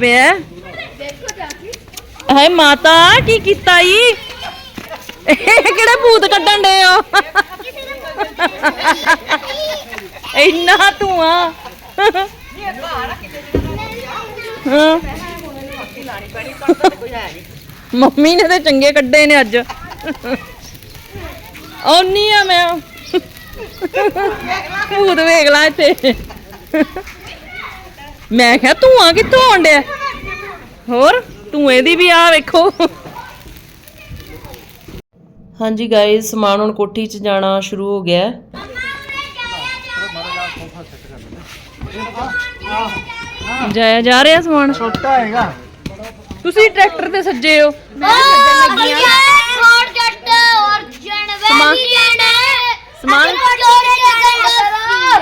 ਪਿਆ। ਹੈ। ਹਾਏ ਮਾਤਾ, ਕੀ ਕੀਤਾ ਈ? ਇਹ ਕਿਹੜੇ ਭੂਤ ਕੱਢਣ ਡੇ ਹੋ? ਇੰਨਾ ਧੂਆਂ। ਹਾਂ। ਮੰਮੀ ਨੇ ਤੇ ਚੰਗੇ ਕੱਢੇ ਨੇ ਅੱਜ। ਆਉਣੀ ਆ ਮੈਂ। ਭੂਤ ਵੇਖ ਲਾ ਇੱਥੇ। ਮੈਂ ਕਿਹਾ ਧੂਆਂ ਕਿੱਥੋਂ ਆਉਣ ਡਿਆ? ਹੋਰ ਧੂਏ ਦੀ ਵੀ ਆ ਵੇਖੋ। ਹਾਂਜੀ ਗਾਇਸ ਸਮਾਨ ਹੁਣ ਕੋਠੀ 'ਚ ਜਾਣਾ ਸ਼ੁਰੂ ਹੋ ਗਿਆ। ਜਾਇਆ ਜਾ ਰਿਹਾ ਸਮਾਨ? ਛੋਟਾ ਹੈਗਾ। ਤੁਸੀਂ ਟਰੈਕਟਰ ਤੇ ਸੱਜੇ ਹੋ।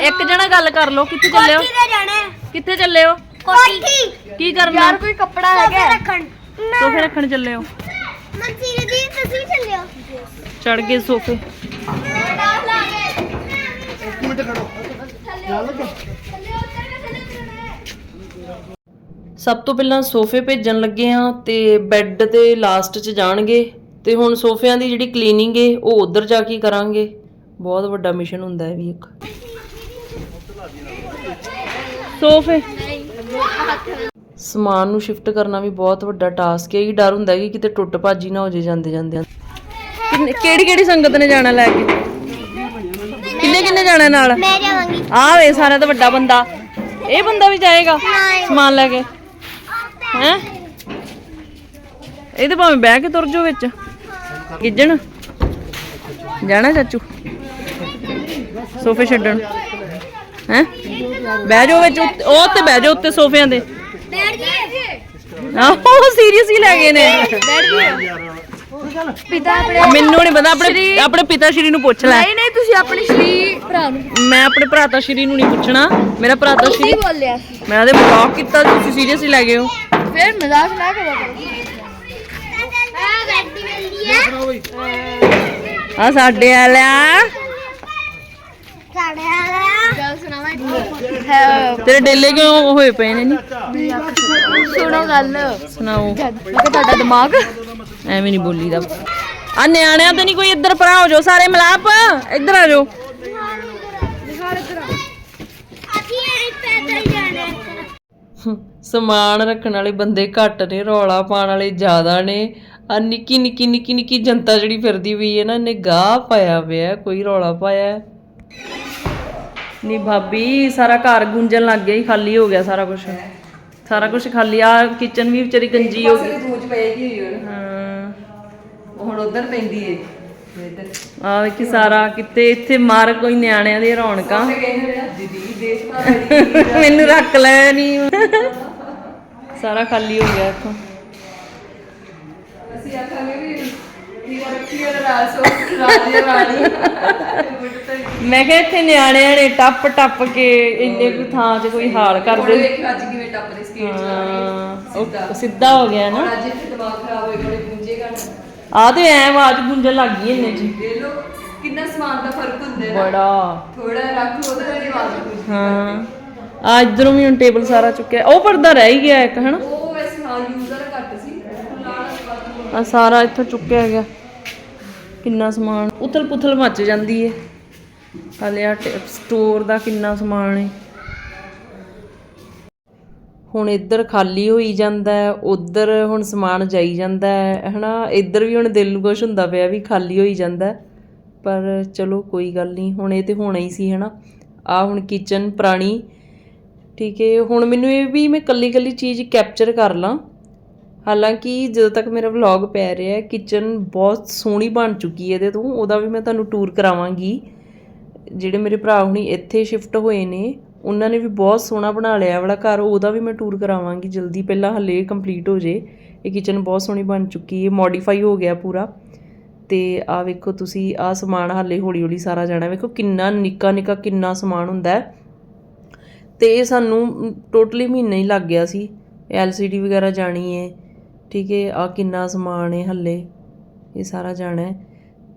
ਇੱਕ ਜਣਾ ਗੱਲ ਕਰ ਲਓ ਕਿੱਥੇ ਚੱਲੇ ਹੋ? ਕਿੱਥੇ ਚੱਲੇ ਹੋ? ਕੋਠੀ। ਕੀ ਕਰਨਾ? ਯਾਰ ਕੋਈ ਕੱਪੜਾ ਹੈਗਾ। ਰੱਖਣ। ਸੋਫੇ ਰੱਖਣ ਚੱਲੇ ਹੋ। ਮਨਸੀਰ ਦੀ ਤੁਸੀਂ ਚੱਲਿਓ ਚੜ ਗਏ ਸੋਫੇ। ਇੱਕ ਮਿੰਟ ਖੜੋ। ਚੱਲ ਕੇ ਸਭ ਤੋਂ ਪਹਿਲਾਂ ਸੋਫੇ ਭੇਜਣ ਲੱਗੇ ਆ ਤੇ ਬੈੱਡ ਤੇ ਲਾਸਟ 'ਚ ਜਾਣਗੇ ਤੇ ਹੁਣ ਸੋਫਿਆਂ ਦੀ ਜਿਹੜੀ ਕਲੀਨਿੰਗ ਏ ਉਹ ਉਧਰ ਜਾ ਕੇ ਹੀ ਕਰਾਂਗੇ। ਬਹੁਤ ਵੱਡਾ ਮਿਸ਼ਨ ਹੁੰਦਾ ਹੈ ਵੀ ਇੱਕ। ਸੋਫੇ। ਸਮਾਨ ਨੂੰ ਸ਼ਿਫਟ ਕਰਨਾ ਵੀ ਬਹੁਤ ਵੱਡਾ ਟਾਸਕ ਹੈ। ਇਹ ਡਰ ਹੁੰਦਾ ਹੈ ਕਿ ਕਿਤੇ ਟੁੱਟ ਭਾਜੀ ਨਾ ਹੋ ਜੇ ਜਾਂਦੇ ਜਾਂਦੇ ਕਿਹੜੀ ਕਿਹੜੀ ਸੰਗਤ ਨੇ ਜਾਣਾ ਲੈ ਕੇ? ਕਿੰਨੇ ਕਿੰਨੇ ਜਾਣਾ ਨਾਲ? ਮੈਂ ਜਾਵਾਂਗੀ। ਆ ਵੇ ਸਾਰਾ ਤਾਂ ਵੱਡਾ ਬੰਦਾ। ਇਹ ਬੰਦਾ ਵੀ ਜਾਏਗਾ ਸਮਾਨ ਲੈ ਕੇ। ਹੈ? ਇਹਦੇ ਭਾਵੇਂ ਬਹਿ ਕੇ ਤੁਰ ਜਾਓ ਵਿੱਚ। ਗਿੱਜਣ। ਜਾਣਾ ਚਾਚੂ। ਸੋਫੇ ਛੱਡਣ। ਹੈ? ਬਹਿ ਜਾਓ ਵਿੱਚ ਉੱਤੇ- ਉਹ ਤੇ ਬਹਿ ਜਾਓ ਉੱਤੇ ਸੋਫਿਆਂ ਦੇ ਬੈਠ ਜੀ ਆਹੋ ਸੀਰੀਅਸ ਹੀ ਲੈ ਗਏ ਨੇ। ਪਿਤਾ ਆਪਣੇ ਮੈਨੂੰ ਨਹੀਂ ਪਤਾ ਆਪਣੇ ਆਪਣੇ ਪਿਤਾ ਸ਼੍ਰੀ ਨੂੰ ਪੁੱਛ ਲੈ। ਨਹੀਂ ਨਹੀਂ ਤੁਸੀਂ ਆਪਣੇ ਸ਼੍ਰੀ ਭਰਾ ਨੂੰ ਮੈਂ ਆਪਣੇ ਭਰਾਤਾ ਸ਼੍ਰੀ ਨੂੰ ਨਹੀਂ ਪੁੱਛਣਾ। ਮੇਰਾ ਭਰਾਤਾ ਸ਼੍ਰੀ ਕੀ ਬੋਲਿਆ ਸੀ। ਮੈਂ ਉਹਦੇ ਮਜ਼ਾਕ ਕੀਤਾ ਤੁਸੀਂ ਸੀਰੀਅਸ ਹੀ ਲੈ ਗਏ ਹੋ। ਫਿਰ ਮਜ਼ਾਕ ਨਾ ਕਰੋ। ਆ ਗੱਡੀ ਮਿਲਦੀ ਹੈ ਆ ਸਾਡੇ ਵਾਲਿਆ ਸਾਡੇ ਵਾਲਾ ਗੱਲ ਤੇਰੇ ਡੇਲੇ ਕਿਉਂ ਹੋਏ ਪਏ ਨੇ ਨੀ? ਸੁਣੋ ਗੱਲ। ਸੁਣਾਓ। ਮੈਂ ਕਿਹਾ ਤੁਹਾਡਾ ਦਿਮਾਗ। ਐਵੇਂ ਨਹੀਂ ਬੋਲੀਦਾ। ਆ ਨਿਆਣਿਆਂ ਤੇ ਨਹੀਂ ਕੋਈ ਇੱਧਰ ਪਰਾਂ ਹੋ ਜਾਓ ਸਾਰੇ ਮਲਾਪ। ਇੱਧਰ ਆ ਜਾਓ। ਸਮਾਨ ਰੱਖਣ ਵਾਲੇ ਬੰਦੇ ਘੱਟ ਨੇ ਰੌਲਾ ਪਾਉਣ ਵਾਲੇ ਜ਼ਿਆਦਾ ਨੇ। ਆ ਨਿੱਕੀ ਨਿੱਕੀ ਨਿੱਕੀ ਨਿੱਕੀ ਜਨਤਾ ਜਿਹੜੀ ਫਿਰਦੀ ਹੋਈ ਹੈ ਨਾ ਇਹਨੇ ਗਾਹ ਪਾਇਆ ਪਿਆ ਕੋਈ ਰੌਲਾ ਪਾਇਆ। ਹੈ। ਨੀ ਭਾਬੀ ਸਾਰਾ ਘਰ ਗੁੰਜਣ ਲੱਗ ਗਿਆ ਹੀ ਖਾਲੀ ਹੋ ਗਿਆ ਸਾਰਾ ਕੁਝ ਸਾਰਾ ਕੁਝ ਖਾਲੀ ਆ ਕਿਚਨ ਵੀ ਵਿਚਾਰੀ ਗੰਜੀ ਹੋ ਗਈ। ਦੂਜ ਪਏਗੀ ਹੋਈ ਹੁਣ ਹਾਂ। ਉਹ ਹੁਣ ਉਧਰ ਪੈਂਦੀ ਏ। ਇੱਧਰ। ਆ ਵੇਖੀ ਸਾਰਾ ਕਿਤੇ ਇੱਥੇ ਮਾਰ ਕੋਈ ਨਿਆਣਿਆਂ ਦੀ ਰੌਣਕਾਂ। ਦੀਦੀ ਦੇਸ਼ ਭਾ ਮੈਨੂੰ ਰੱਖ ਲੈ ਨਹੀਂ ਸਾਰਾ ਖਾਲੀ ਹੋ ਗਿਆ ਇੱਥੋਂ। ਅਸੀਂ ਆਖਾਂਗੇ ਵੀ ਮੈਂ ਕਿਹਾ ਇੱਥੇ ਨਿਆਣਿਆਂ ਨੇ ਟੱਪ ਟੱਪ ਕੇ ਇੰਨੇ ਕੁ ਥਾਂ 'ਚ ਕੋਈ ਹਾਲ ਕਰਦੇ ਵੇਖ ਅੱਜ ਕਿਵੇਂ ਟੱਪਦੇ ਸਕੇਟ ਚਲਾ ਹਾਂ ਉਹ ਸਿੱਧਾ। ਹੋ ਗਿਆ ਨਾ। ਹੁਣ ਅੱਜ ਇੱਥੇ ਦਿਮਾਗ ਖਰਾਬ ਹੋਏ ਬੜੇ ਗੁੰਜੇਗਾ ਨਾ ਆ ਤੇ ਐ ਆਵਾਜ਼ ਗੁੰਜਣ ਲੱਗ ਗਈ ਇੰਨੇ ਦੇਖ ਲਓ ਕਿੰਨਾ ਸਮਾਨ ਦਾ ਫ਼ਰਕ ਹੁੰਦਾ ਹੈ ਨਾ। ਬੜਾ। ਥੋੜਾ ਰੱਖ ਉਹਦੇ ਹੀ ਆਵਾਜ਼ ਗੁੰਜ ਹਾਂ। ਆ ਇਧਰੋਂ ਵੀ ਹੁਣ ਟੇਬਲ ਸਾਰਾ ਚੁੱਕਿਆ। ਉਹ ਪਰਦਾ ਰਹਿ ਹੀ ਗਿਆ ਇੱਕ ਹਨਾ? ਉਹ ਵੈਸੇ ਹਾਂ ਯੂਜ਼ਰ ਘੱਟ ਸੀ। ਆ ਸਾਰਾ ਇੱਥੋਂ ਚੁੱਕਿਆ ਗਿਆ। ਕਿੰਨਾ ਸਮਾਨ, ਉਥਲ ਪੁਥਲ ਮੱਚ ਜਾਂਦੀ ਏ। ਹਾਲੇ ਆ ਸਟੋਰ ਦਾ ਕਿੰਨਾ ਸਮਾਨ ਏ। ਹੁਣ ਇੱਧਰ ਖਾਲੀ ਹੋਈ ਜਾਂਦਾ ਉੱਧਰ ਹੁਣ ਸਮਾਨ ਜਾਈ ਜਾਂਦਾ ਹੈ ਹਨਾ, ਇੱਧਰ ਵੀ ਹੁਣ ਦਿਲ ਨੂੰ ਕੁਛ ਹੁੰਦਾ ਪਿਆ ਵੀ ਖਾਲੀ ਹੋਈ ਜਾਂਦਾ ਪਰ ਚਲੋ ਕੋਈ ਗੱਲ ਨਹੀਂ ਹੁਣ ਇਹ ਤੇ ਹੋਣਾ ਹੀ ਸੀ, ਹਨਾ। ਆ ਹੁਣ ਕਿਚਨ ਪੁਰਾਣੀ, ਠੀਕ ਹੈ ਹੁਣ ਮੈਨੂੰ ਇਹ ਵੀ ਮੈਂ ਕੱਲੀ ਕੱਲੀ ਚੀਜ਼ ਕੈਪਚਰ ਕਰ ਲਾਂ। ਹਾਲਾਂਕਿ ਜਦੋਂ ਤੱਕ ਮੇਰਾ ਵਲੌਗ ਪੈ ਰਿਹਾ ਕਿਚਨ ਬਹੁਤ ਸੋਹਣੀ ਬਣ ਚੁੱਕੀ ਹੈ ਇਹਦੇ ਤੋਂ, ਉਹਦਾ ਵੀ ਮੈਂ ਤੁਹਾਨੂੰ ਟੂਰ ਕਰਾਵਾਂਗੀ। ਜਿਹੜੇ ਮੇਰੇ ਭਰਾ ਹੁਣੀ ਇੱਥੇ ਸ਼ਿਫਟ ਹੋਏ ਨੇ, ਉਹਨਾਂ ਨੇ ਵੀ ਬਹੁਤ ਸੋਹਣਾ ਬਣਾ ਲਿਆ ਵਾਲਾ ਘਰ, ਉਹਦਾ ਵੀ ਮੈਂ ਟੂਰ ਕਰਾਵਾਂਗੀ ਜਲਦੀ, ਪਹਿਲਾਂ ਹਲੇ ਕੰਪਲੀਟ ਹੋ ਜੇ। ਇਹ ਕਿਚਨ ਬਹੁਤ ਸੋਹਣੀ ਬਣ ਚੁੱਕੀ ਹੈ ਮੋਡੀਫਾਈ ਹੋ ਗਿਆ ਪੂਰਾ। ਤੇ ਆ ਵੇਖੋ ਤੁਸੀਂ ਆ ਸਮਾਨ ਹਾਲੇ ਹੌਲੀ ਹੌਲੀ ਸਾਰਾ ਜਾਣਾ ਵੇਖੋ ਕਿੰਨਾ ਨਿੱਕਾ ਨਿੱਕਾ ਕਿੰਨਾ ਸਮਾਨ ਹੁੰਦਾ ਹੈ। ਤੇ ਇਹ ਸਾਨੂੰ ਟੋਟਲੀ ਮਹੀਨਾ ਹੀ ਲੱਗ ਗਿਆ ਸੀ ਐਲਸੀਡੀ ਵਗੈਰਾ ਜਾਣੀ ਹੈ। ਠੀਕ ਹੈ ਆ ਕਿੰਨਾ ਸਮਾਨ ਹੈ ਹੱਲੇ, ਇਹ ਸਾਰਾ ਜਾਣਾ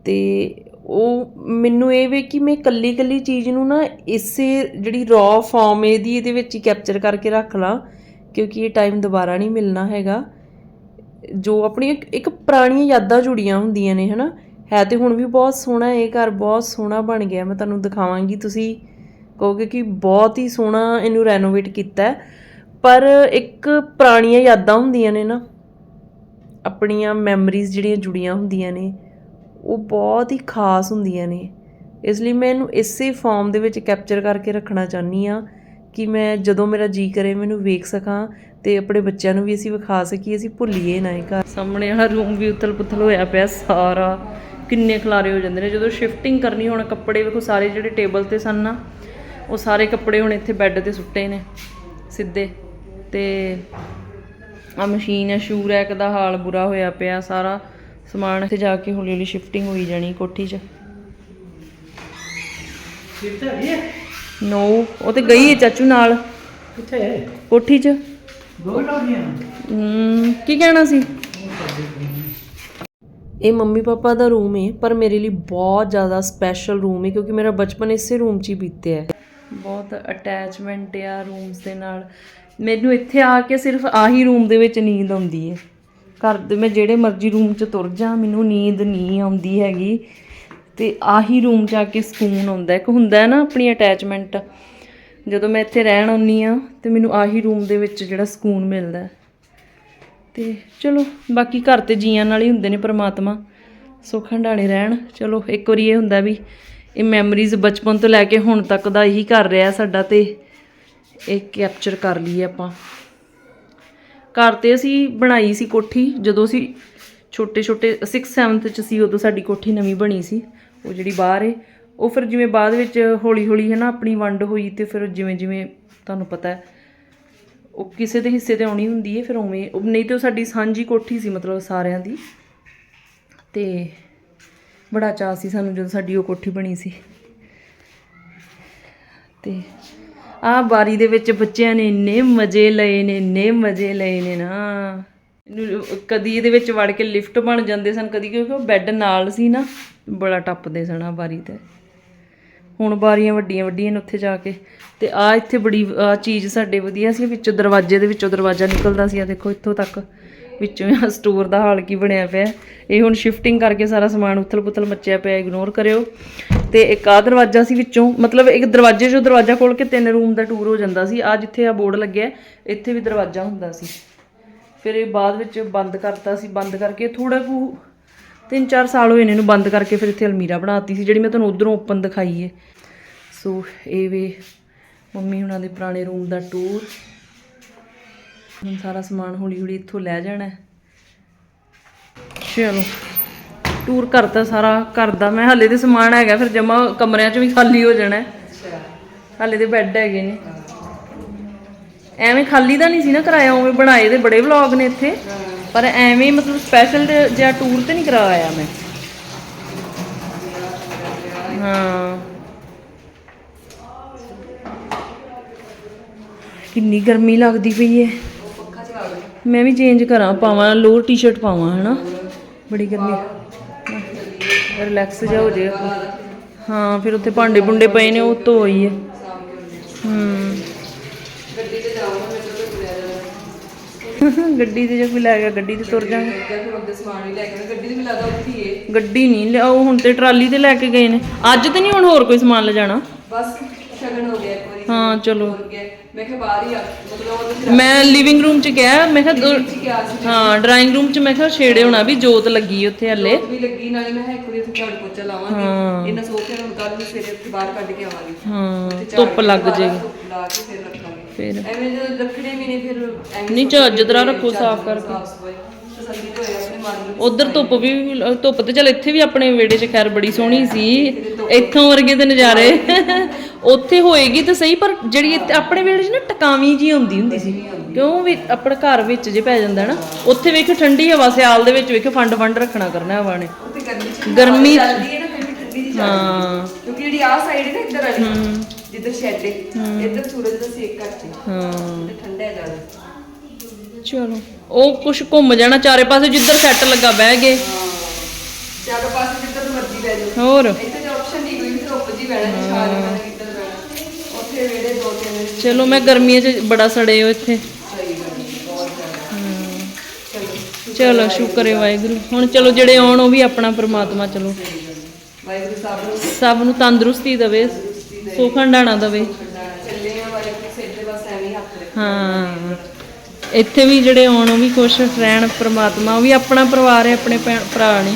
ਅਤੇ ਉਹ ਮੈਨੂੰ ਇਹ ਵੇ ਕਿ ਮੈਂ ਕੱਲੀ ਕੱਲੀ ਚੀਜ਼ ਨੂੰ ਨਾ ਇਸੇ ਜਿਹੜੀ ਰॉ ਫਾਰਮ ਇਹਦੀ, ਇਹਦੇ ਵਿੱਚ ਹੀ ਕੈਪਚਰ ਕਰਕੇ ਰੱਖ ਲਾਂ, ਕਿਉਂਕਿ ਇਹ ਟਾਈਮ ਦੁਬਾਰਾ ਨਹੀਂ ਮਿਲਣਾ ਹੈਗਾ। ਜੋ ਆਪਣੀਆਂ ਇੱਕ- ਪੁਰਾਣੀਆਂ ਯਾਦਾਂ ਜੁੜੀਆਂ ਹੁੰਦੀਆਂ ਨੇ, ਹਨਾ। ਹੈ ਤੇ ਹੁਣ ਵੀ ਬਹੁਤ ਸੋਹਣਾ ਇਹ ਘਰ, ਬਹੁਤ ਸੋਹਣਾ ਬਣ ਗਿਆ। ਮੈਂ ਤੁਹਾਨੂੰ ਦਿਖਾਵਾਂਗੀ, ਤੁਸੀਂ ਕਹੋਗੇ ਕਿ ਬਹੁਤ ਹੀ ਸੋਹਣਾ ਇਹਨੂੰ ਰੈਨੋਵੇਟ ਕੀਤਾ ਪਰ ਇੱਕ ਪੁਰਾਣੀਆਂ ਯਾਦਾਂ ਹੁੰਦੀਆਂ ਨੇ ਨਾ ਆਪਣੀਆਂ ਮੈਮਰੀਜ਼ ਜਿਹੜੀਆਂ ਜੁੜੀਆਂ ਹੁੰਦੀਆਂ ਨੇ, ਉਹ ਬਹੁਤ ਹੀ ਖਾਸ ਹੁੰਦੀਆਂ ਨੇ। ਇਸ ਲਈ ਮੈਂ ਇਹਨੂੰ ਇਸੇ ਫੋਮ ਦੇ ਵਿੱਚ ਕੈਪਚਰ ਕਰਕੇ ਰੱਖਣਾ ਚਾਹੁੰਦੀ ਆ ਕਿ ਮੈਂ ਜਦੋਂ ਮੇਰਾ ਜੀ ਕਰੇ ਮੈਨੂੰ ਵੇਖ ਸਕਾਂ ਤੇ ਆਪਣੇ ਬੱਚਿਆਂ ਨੂੰ ਵੀ ਅਸੀਂ ਵਿਖਾ ਸਕੀਏ, ਅਸੀਂ ਭੁੱਲੀਏ ਨਾ ਇਹ ਘਰ। ਸਾਹਮਣੇ ਵਾਲਾ ਰੂਮ ਵੀ ਉਥਲ-ਪੁਥਲ ਹੋਇਆ ਪਿਆ ਸਾਰਾ, ਕਿੰਨੇ ਖਲਾਰੇ ਹੋ ਜਾਂਦੇ ਨੇ। ਜਦੋਂ ਸ਼ਿਫਟਿੰਗ ਕਰਨੀ, ਹੁਣ ਕੱਪੜੇ ਵੇਖੋ ਸਾਰੇ ਜਿਹੜੇ ਟੇਬਲ ਤੇ ਸਨ ਨਾ, ਉਹ ਸਾਰੇ ਕੱਪੜੇ ਹੁਣ ਇੱਥੇ ਬੈੱਡ ਤੇ ਸੁੱਟੇ ਨੇ, ਸਿੱਧੇ। ਤੇ ਆ ਮਸ਼ੀਨ ਹੈ ਸ਼ੂ ਰੈਕ ਦਾ ਹਾਲ ਬੁਰਾ ਹੋਇਆ ਪਿਆ ਸਾਰਾ ਸਮਾਨ ਇੱਥੇ ਜਾ ਕੇ ਹੌਲੀ ਹੌਲੀ ਸ਼ਿਫਟਿੰਗ ਹੋਈ ਜਾਣੀ ਕੋਠੀ 'ਚ। ਨੋ ਉਹ ਤੇ ਗਈ ਹੈ ਚਾਚੂ ਨਾਲ। ਕਿੱਥੇ ਹੈ ਕੋਠੀ 'ਚ। ਦੋ ਲੋਗੀਆਂ ਹਮ, ਕੀ ਕਹਿਣਾ ਸੀ? ਇਹ ਮੰਮੀ ਪਾਪਾ ਦਾ ਰੂਮ ਹੈ ਪਰ ਮੇਰੇ ਲਈ ਬਹੁਤ ਜ਼ਿਆਦਾ ਸਪੈਸ਼ਲ ਰੂਮ ਹੈ ਕਿਉਂਕਿ ਮੇਰਾ ਬਚਪਨ ਇਸੇ ਰੂਮ 'ਚ ਹੀ ਬੀਤਿਆ ਹੈ। ਬਹੁਤ ਅਟੈਚਮੈਂਟ ਆ ਰੂਮਸ ਦੇ ਨਾਲ। ਮੈਨੂੰ ਇੱਥੇ ਆ ਕੇ ਸਿਰਫ ਆਹੀ ਰੂਮ ਦੇ ਵਿੱਚ ਨੀਂਦ ਆਉਂਦੀ ਹੈ। ਘਰ ਦੇ ਮੈਂ ਜਿਹੜੇ ਮਰਜ਼ੀ ਰੂਮ 'ਚ ਤੁਰ ਜਾ ਮੈਨੂੰ ਨੀਂਦ ਨਹੀਂ ਆਉਂਦੀ ਹੈਗੀ। ਤੇ ਆਹੀ ਰੂਮ 'ਚ ਆ ਕੇ ਸਕੂਨ ਆਉਂਦਾ ਇੱਕ ਹੁੰਦਾ ਨਾ ਆਪਣੀ ਅਟੈਚਮੈਂਟ ਜਦੋਂ ਮੈਂ ਇੱਥੇ ਰਹਿਣ ਆਉਂਦੀ ਆ ਤੇ ਮੈਨੂੰ ਆਹੀ ਰੂਮ ਦੇ ਵਿੱਚ ਜਿਹੜਾ ਸਕੂਨ ਮਿਲਦਾ ਹੈ। ਤੇ ਚਲੋ, ਬਾਕੀ ਘਰ ਤੇ ਜੀਆਂ ਨਾਲ ਹੀ ਹੁੰਦੇ ਨੇ ਪ੍ਰਮਾਤਮਾ, ਸੁੱਖ ਹੰਡਾਣੇ ਰਹਿਣ। ਚਲੋ, ਇੱਕ ਵਾਰੀ ਇਹ ਹੁੰਦਾ ਵੀ ਇਹ ਮੈਮਰੀਜ਼ ਬਚਪਨ ਤੋਂ ਲੈ ਕੇ ਹੁਣ ਤੱਕ ਦਾ ਇਹੀ ਕਰ ਰਿਹਾ ਸਾਡਾ ਤੇ ਇਹ ਕੈਪਚਰ ਕਰ ਲਈਏ ਆਪਾਂ। ਘਰ ਤੇ ਅਸੀਂ ਬਣਾਈ ਸੀ ਕੋਠੀ, ਜਦੋਂ ਅਸੀਂ ਛੋਟੇ ਛੋਟੇ 6 7th ਚ ਸੀ, ਉਦੋਂ ਸਾਡੀ ਕੋਠੀ ਨਵੀਂ ਬਣੀ ਸੀ। ਉਹ ਜਿਹੜੀ ਬਾਹਰ ਏ, ਉਹ ਫਿਰ ਜਿਵੇਂ ਬਾਅਦ ਵਿੱਚ ਹੌਲੀ ਹੌਲੀ ਹੈ ਨਾ ਆਪਣੀ ਵੰਡ ਹੋਈ ਤੇ ਫਿਰ ਜਿਵੇਂ ਜਿਵੇਂ ਤੁਹਾਨੂੰ ਪਤਾ ਹੈ, ਉਹ ਕਿਸੇ ਦੇ ਹਿੱਸੇ ਤੇ ਆਉਣੀ ਹੁੰਦੀ ਹੈ ਫਿਰ ਉਵੇਂ, ਉਹ- ਨਹੀਂ ਤੇ ਉਹ ਸਾਡੀ ਸਾਂਝੀ ਕੋਠੀ ਸੀ ਮਤਲਬ ਸਾਰਿਆਂ ਦੀ। ਤੇ ਬੜਾ ਚਾਅ ਸੀ ਸਾਨੂੰ ਜਦੋਂ ਸਾਡੀ ਉਹ ਕੋਠੀ ਬਣੀ ਸੀ। ਤੇ ਆਹ ਬਾਰੀ ਦੇ ਵਿੱਚ ਬੱਚਿਆਂ ਨੇ ਇੰਨੇ ਮਜ਼ੇ ਲਏ ਨੇ, ਇੰਨੇ ਮਜ਼ੇ ਲਏ ਨੇ ਨਾ। ਕਦੀ ਇਹਦੇ ਵਿੱਚ ਵੜ ਕੇ ਲਿਫਟ ਬਣ ਜਾਂਦੇ ਸਨ, ਕਦੀ ਕਿਉਂਕਿ ਉਹ ਬੈੱਡ ਨਾਲ ਸੀ ਨਾ, ਬੜਾ ਟੱਪਦੇ ਸਨ ਆਹ ਬਾਰੀ ਤੇ। ਹੁਣ ਬਾਰੀਆਂ ਵੱਡੀਆਂ ਵੱਡੀਆਂ ਨੇ ਉੱਥੇ ਜਾ ਕੇ। ਤੇ ਆ ਇੱਥੇ ਬੜੀ ਆ ਚੀਜ਼ ਸਾਡੇ ਵਧੀਆ ਸੀ, ਵਿੱਚੋਂ ਦਰਵਾਜ਼ੇ ਦੇ ਵਿੱਚੋਂ ਦਰਵਾਜ਼ਾ ਨਿਕਲਦਾ ਸੀ ਆ ਦੇਖੋ ਇੱਥੋਂ ਤੱਕ। ਵਿੱਚੋਂ ਆ ਸਟੋਰ ਦਾ ਹਾਲ ਕੀ ਬਣਿਆ ਪਿਆ। ਇਹ ਹੁਣ ਸ਼ਿਫਟਿੰਗ ਕਰਕੇ ਸਾਰਾ ਸਮਾਨ ਉਥਲ-ਪੁਥਲ ਮੱਚਿਆ ਪਿਆ ਇਗਨੋਰ ਕਰਿਓ। ਤੇ ਇੱਕ ਆ ਦਰਵਾਜ਼ਾ ਸੀ ਵਿੱਚੋਂ, ਮਤਲਬ ਇੱਕ ਦਰਵਾਜ਼ੇ 'ਚੋਂ ਦਰਵਾਜ਼ਾ ਖੋਲ ਕੇ ਤਿੰਨ ਰੂਮ ਦਾ ਟੂਰ ਹੋ ਜਾਂਦਾ ਸੀ। ਆ ਜਿੱਥੇ ਆ ਬੋਰਡ ਲੱਗਿਆ, ਇੱਥੇ ਵੀ ਦਰਵਾਜ਼ਾ ਹੁੰਦਾ ਸੀ। ਫਿਰ ਇਹ ਬਾਅਦ ਵਿੱਚ ਬੰਦ ਕਰਤਾ ਸੀ, ਬੰਦ ਕਰਕੇ ਥੋੜਾ ਕੁ ਤਿੰਨ ਚਾਰ ਸਾਲ ਹੋਏ ਨੇ ਇਹਨੂੰ ਬੰਦ ਕਰਕੇ ਫਿਰ ਇੱਥੇ ਅਲਮੀਰਾ ਬਣਾਤੀ ਸੀ, ਜਿਹੜੀ ਮੈਂ ਤੁਹਾਨੂੰ ਉਧਰੋਂ ਓਪਨ ਦਿਖਾਈ ਏ। ਸੋ ਇਹ ਵੇ ਮੰਮੀ ਹੁਣਾਂ ਦੇ ਪੁਰਾਣੇ ਰੂਮ ਦਾ ਟੂਰ ਹੁਣ ਸਾਰਾ ਸਮਾਨ ਹੌਲੀ ਹੌਲੀ ਇੱਥੋਂ ਲੈ ਜਾਣਾ ਚਲੋ ਟੂਰ ਕਰਤਾ ਸਾਰਾ, ਕਰਦਾ ਮੈਂ, ਹੱਲੇ ਤੇ ਸਮਾਨ ਹੈਗਾ, ਫਿਰ ਜਮਾ ਕਮਰਿਆਂ 'ਚ ਵੀ ਖਾਲੀ ਹੋ ਜਾਣਾ ਹੈ। ਹਾਲੇ ਤੇ ਬੈੱਡ ਹੈਗੇ ਨੇ। ਐਵੇਂ ਖਾਲੀ ਦਾ ਨਹੀਂ ਸੀ ਨਾ ਕਰਾਇਆ, ਉਵੇਂ ਬਣਾਏ ਦੇ ਬੜੇ ਵਲੌਗ ਨੇ ਇੱਥੇ। ਪਰ ਐਵੇਂ ਮਤਲਬ ਸਪੈਸ਼ਲ ਜਿਹਾ ਟੂਰ ਤੇ ਨਹੀਂ ਕਰਾਇਆ ਮੈਂ। ਹਾਂ। ਕਿੰਨੀ ਗਰਮੀ ਲੱਗਦੀ ਪਈ ਹੈ ਮੈਂ ਵੀ ਚੇਂਜ ਕਰਾਂ ਪਾਵਾਂ ਲੋਅਰ ਟੀ-ਸ਼ਰਟ ਪਾਵਾਂ ਹਨਾ? ਬੜੀ ਗਰਮੀ। ਰਿਲੈਕਸ ਜਾ ਹੋ ਜੇ। ਹਾਂ ਫਿਰ ਉੱਥੇ ਭਾਂਡੇ ਭੁੰਡੇ ਪਏ ਨੇ ਉਹ ਧੋਈਏ ਹੂੰ। ਗੱਡੀ ਤੇ ਜੇ ਕੋਈ ਲੈ ਗਿਆ ਗੱਡੀ ਤੇ ਤੁਰ ਜਾਾਂਗੇ ਗੱਡੀ ਨਹੀਂ ਲਿਆਓ ਹੁਣ ਤੇ ਟਰਾਲੀ ਤੇ ਲੈ ਕੇ ਗਏ ਨੇ। ਅੱਜ ਤੇ ਨਹੀਂ ਹੁਣ ਹੋਰ ਕੋਈ ਸਮਾਨ ਲੈ ਜਾਣਾ? ਬਸ ਸ਼ਗਨ ਹੋ ਗਿਆ ਇੱਕ ਵਾਰੀ। ਹਾਂ ਚਲੋ। ਗਿਆ ਮੈਂ ਕਿਹਾ ਬਾਹਰ ਹੀ ਆ ਮਤਲਬ ਉਹਦੇ ਮੈਂ ਲਿਵਿੰਗ ਰੂਮ ਚ ਗਿਆ ਮੈਂ ਕਿਹਾ ਦੋ- ਹਾਂ ਡਰਾਇੰਗ ਰੂਮ ਚ ਮੈਂ ਕਿਹਾ ਛੇੜੇ ਹੋਣਾ ਵੀ ਜੋਤ ਲੱਗੀ ਉੱਥੇ ਹੱਲੇ। ਵੀ ਲੱਗੀ ਨਾਲੇ ਮੈਂ ਕਿਹਾ ਇੱਕ ਵਾਰੀ ਉੱਥੇ ਝਾੜੂ ਪੋਚਾ ਲਾਵਾਂਗੇ। ਇਹਨਾਂ ਸੋਫੇ ਨੂੰ ਕੱਲ ਨੂੰ ਸਵੇਰੇ ਉੱਥੇ ਬਾਹਰ ਕੱਢ ਕੇ ਆਵਾਂਗੇ। ਹਾਂ ਧੁੱਪ ਲੱਗ ਜੇਗੀ। ਧੁੱਪ ਲਾ ਕੇ ਫਿਰ ਰੱਖਾਂਗੇ। ਫਿਰ। ਐਵੇਂ ਜਦੋਂ ਰੱਖਣੇ ਵੀ ਨਹੀਂ ਫਿਰ ਐਵੇਂ ਨਹੀਂ ਚੱਜ ਤਰ੍ਹਾਂ ਰੱਖੋ ਸਾਫ਼ ਕਰਕੇ। ਸਾਫ਼ ਸਫ਼ਾਈ। ਤਸੱਲੀ ਹੋਏ ਆਪਣੇ ਮਨ ਨੂੰ ਉਧਰ ਧੁੱਪ ਵੀ ਧੁੱਪ ਤੇ ਚਲ ਇੱਥੇ ਵੀ ਆਪਣੇ ਵਿਹੜੇ 'ਚ ਖੈਰ ਬੜੀ ਸੋਹਣੀ ਸੀ। ਇੱਥੋਂ ਵਰਗੇ ਤੇ ਨਜ਼ਾਰੇ। ਉੱਥੇ ਹੋਏਗੀ ਤਾਂ ਸਹੀ ਪਰ ਜਿਹੜੀ ਇੱਥੇ ਆਪਣੇ ਵਿਹੜੇ 'ਚ ਨਾ ਟਕਾਵੀਂ ਜੀ ਹੁੰਦੀ ਹੁੰਦੀ ਸੀ। ਕਿਉਂ ਵੀ ਆਪਣਾ ਘਰ ਵਿੱਚ ਜੇ ਪੈ ਜਾਂਦਾ ਨਾ ਉੱਥੇ ਵੇਖੋ ਠੰਡੀ ਹਵਾ ਸਿਆਲ ਦੇ ਵਿੱਚ ਵੇਖੋ ਫੰਡ ਫੰਡ ਰੱਖਣਾ ਕਰਨਾ ਹਵਾ ਨੇ। ਗਰਮੀ ਚੱਲਦੀ ਹੈ। ਨਾ ਫਿਰ ਵੀ ਠੰਡੀ ਦੀ ਹਾਂ ਕਿਉਂਕਿ ਜਿਹੜੀ ਆਹ ਸਾਈਡ ਹੈ ਨਾ ਇੱਧਰ ਵਾਲੀ ਜਿੱਧਰ ਸ਼ੈਡ ਹੈ। ਇੱਧਰ ਸੂਰਜ ਦਾ ਸੇਕ ਘੱਟ ਹੈ। ਹਾਂ ਤੇ ਠੰਡਾ ਹੈ ਜ਼ਿਆਦਾ। ਚਲੋ। ਉਹ ਕੁਛ ਘੁੰਮ ਜਾਣਾ ਚਾਰੇ ਪਾਸੇ ਜਿੱਧਰ ਸੈੱਟ ਲੱਗਾ ਬਹਿ ਗਏ। ਚਾਰੋਂ ਪਾਸੇ ਜਿੱਧਰ ਮਰਜ਼ੀ ਬਹਿ ਜਾਓ। ਹੋਰ? ਇੱਥੇ ਤੇ ਆਪਸ਼ਨ ਨਹੀਂ ਕੋਈ ਧੁੱਪ ਜੀ ਬਹਿਣਾ ਛਾਲ ਬਹਿਣਾ ਕਿੱਧਰ ਬਹਿਣਾ। ਉੱਥੇ ਵੇੜੇ ਦੋ ਤਿੰਨ ਚਲੋ ਮੈਂ ਗਰਮੀਆਂ 'ਚ ਬੜਾ ਸੜੇ ਹੋ ਇੱਥੇ। ਚਲੋ ਸ਼ੁਕਰ ਹੈ ਵਾਹਿਗੁਰੂ। ਹੁਣ ਚਲੋ ਜਿਹੜੇ ਆਉਣ ਉਹ ਵੀ ਆਪਣਾ ਪ੍ਰਮਾਤਮਾ ਚਲੋ। ਵਾਹਿਗੁਰੂ ਨੂੰ ਸਭ ਨੂੰ ਤੰਦਰੁਸਤੀ ਦੇਵੇ ਸੁੱਖ ਹੰਡਾਣਾ ਦੇਵੇ। ਹਾਂ। ਇੱਥੇ ਵੀ ਜਿਹੜੇ ਆਉਣ ਉਹ ਵੀ ਖੁਸ਼ ਰਹਿਣ ਪ੍ਰਮਾਤਮਾ ਉਹ ਵੀ ਆਪਣਾ ਪਰਿਵਾਰ ਹੈ ਆਪਣੇ ਭੈਣ ਭਰਾ ਨੇ।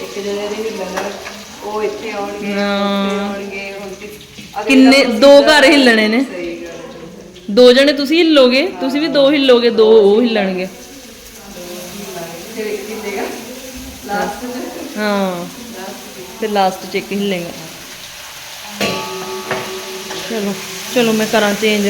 ਇੱਕ ਜਣੇ ਦੀ ਹਿੱਲਣਾ ਉਹ ਇੱਥੇ ਆਉਣਗੇ ਹਾਂ। ਉੱਥੇ ਆਉਣਗੇ ਹੁਣ ਕਿ ਅਗਲੇ ਕਿੰਨੇ ਦਾ ਦੋ ਘਰ ਹਿੱਲਣੇ ਨੇ। ਸਹੀ ਗੱਲ ਹੈ। ਦੋ ਜਣੇ ਤੁਸੀਂ ਹਿੱਲੋਗੇ ਤੁਸੀਂ ਵੀ ਦੋ ਹਿੱਲੋਗੇ ਦੋ ਉਹ ਹਿੱਲਣਗੇ। ਫਿਰ ਲਾਸਟ ਚ ਹਾਂ। ਫਿਰ ਲਾਸਟ ਚ ਇੱਕ ਹਿੱਲੇਗਾ। ਚਲੋ ਚਲੋ ਮੈਂ ਕਰਾਂ ਚੇਂਜ